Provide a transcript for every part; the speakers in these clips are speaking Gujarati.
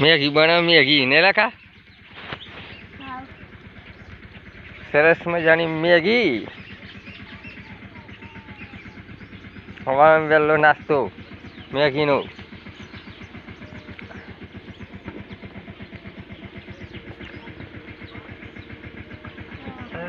મેગી બનાવ મેગી ને લખા? સરસ મજાની મેગી. હવા વહેલો નાસ્તો મેગીનો.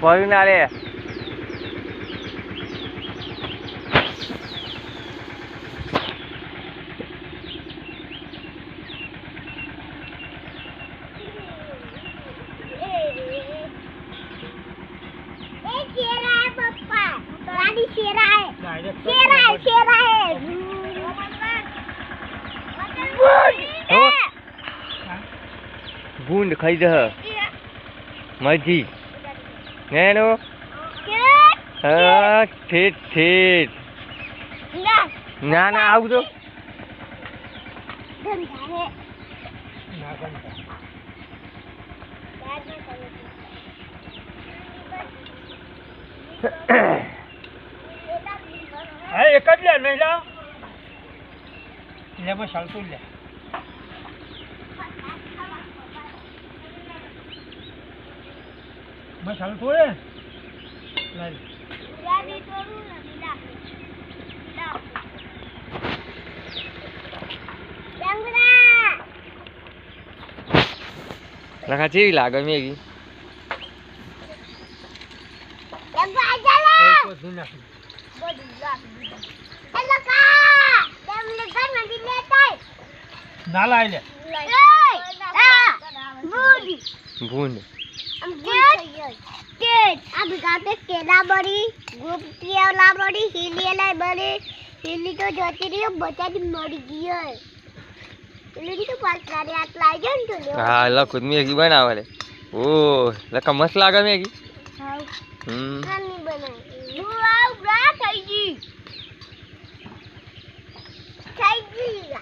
ભર્યું ના રે. ગુંડ ખાઈ જહ. મજી. નેનો હા ઠીક ઠીક ના. ના આવું તો. હા એક જ લે મહિલા લે. બસ ચાલતું લે. બસ ચાલતું રે લે લખા ચેવી લાગે મેગી ધૂળ નાખી. ના લાય લે ભૂંડ. કેલા બળી ગુપ્તિયા બળી હિલિયલા બળી હિલી તો જતી રહી બચારી મરી ગઈ હોય હિલી તો પાછળ હાથ લાગી ગયો ને તો હા મેગી બનાવે લે. ઓ લખા મસ્ત લાગે મેગી? હાવ હમ. નાની બનાવી. હું આવ બ્રા થઈ ગઈ. થઈ ગઈ.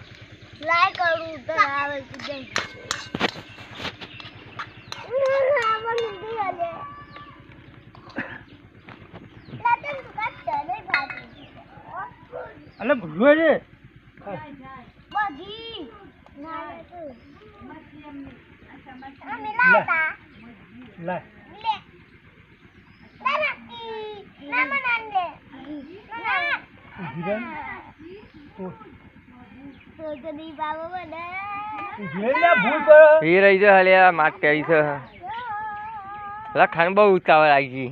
લાય કરું તો આવે અલે ભૂલો રે બધી ના તું આ મિલાતા લાય લે ના ના ના મનાને ના ઊભી રહે ને. તો તો કદી બાબા બને ઊભી રહે ને, ભૂલ કરો એ રહી છે હલે માટ કરી છે લખાણ બહુ ઉતાવળ આવી ગઈ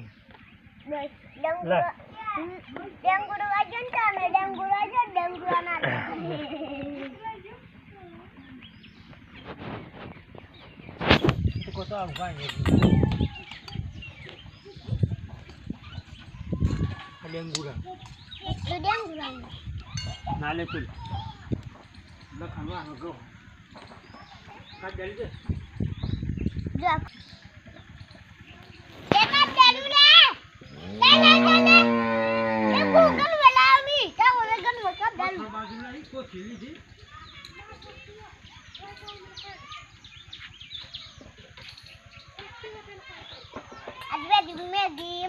બસ ડંગુરો ડંગુરો વાજો ને તમે ડંગુરો અંગૂરા. તો ડંગુરો ના લે તું લખાણમાં આનો ગો. કાઢ જલ્દી. જો તેમાં તેલું લે લે લે લે લે એ ગૂગલ વલાવની તા ઓલે ગન વકપ દલ બાજુ લાવી, કોઈ ખીલી છે?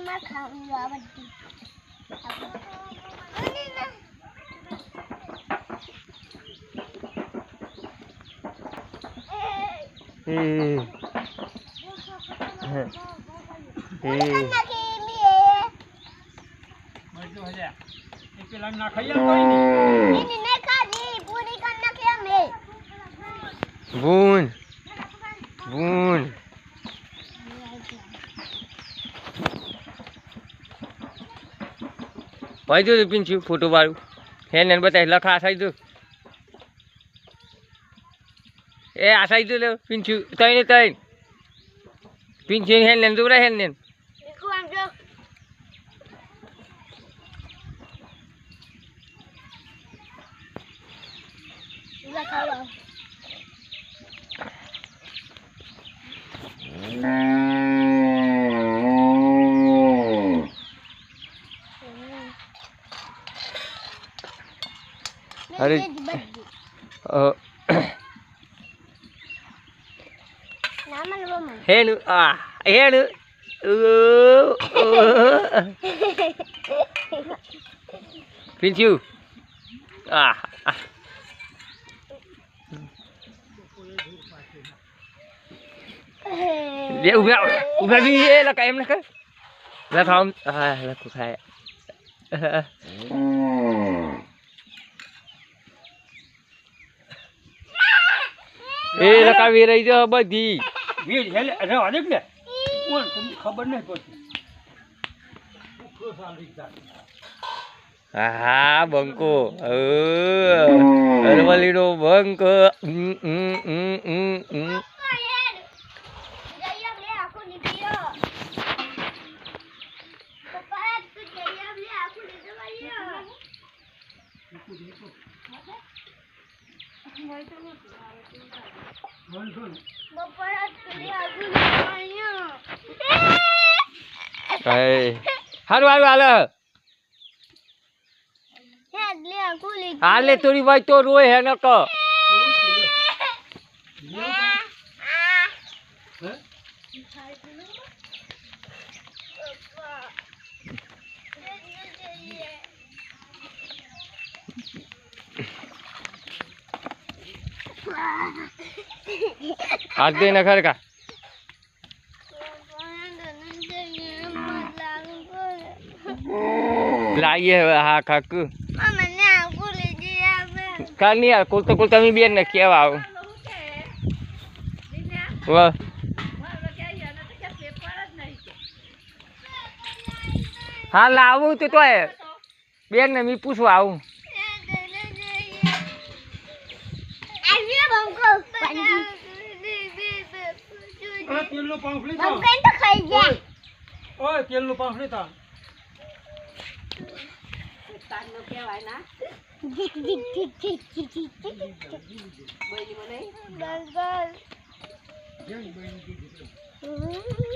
દી માં ખાવું આ બધી એ એ નાખી મીએ બાજુ હલ્યા. એ પેલા ના ખાઈએ કોઈ નહીં. એની ને ખાધી પૂરી કર નાખી અમે બૂન બૂન ભાઈ જો પીનશું ફોટો વાળું. હે ને બતાવી લખા આસાઈ દો. એ આસાઈ દો લે પીનશું તઈને તઈ પીનશું હેલ ને દુરા હેલ ને નીકળું અરે. અ, નામલ બમ હેનું આ હેનું પિંચ્યું આ આ. લે ઊભા ઊભા બી એ લકા એમ લકા લખા આમ હા લખું ખાય એ લકાવી રહી છે બધી. વીજ હેલે રહેવા દે ને કોણ? તમને ખબર નહીં પડતી. હા બંકો. અરવલીનો બંક. ઉમ, ઉમ, હારું હારું હાલ હાલે. થોડી ભાઈ તો રોય હે નક હે? દે ને ખરકા લાઈએ હવે હા કાક. કાલ નહીં આવે, કુલ તો કુલ તમે બેન ને કેવા આવું. વાહ. હા, લાવું તો તોય. બેન ને મી પૂછવા આવું. તેલનું પાંખડી થાવ. તો ખાઈ ગયા ઓય તેલનું પાંખડી થાવ. જીક જીક જીક જીક જીક જીક જીક બસ બસ જેની બહેની કીધી. હમ.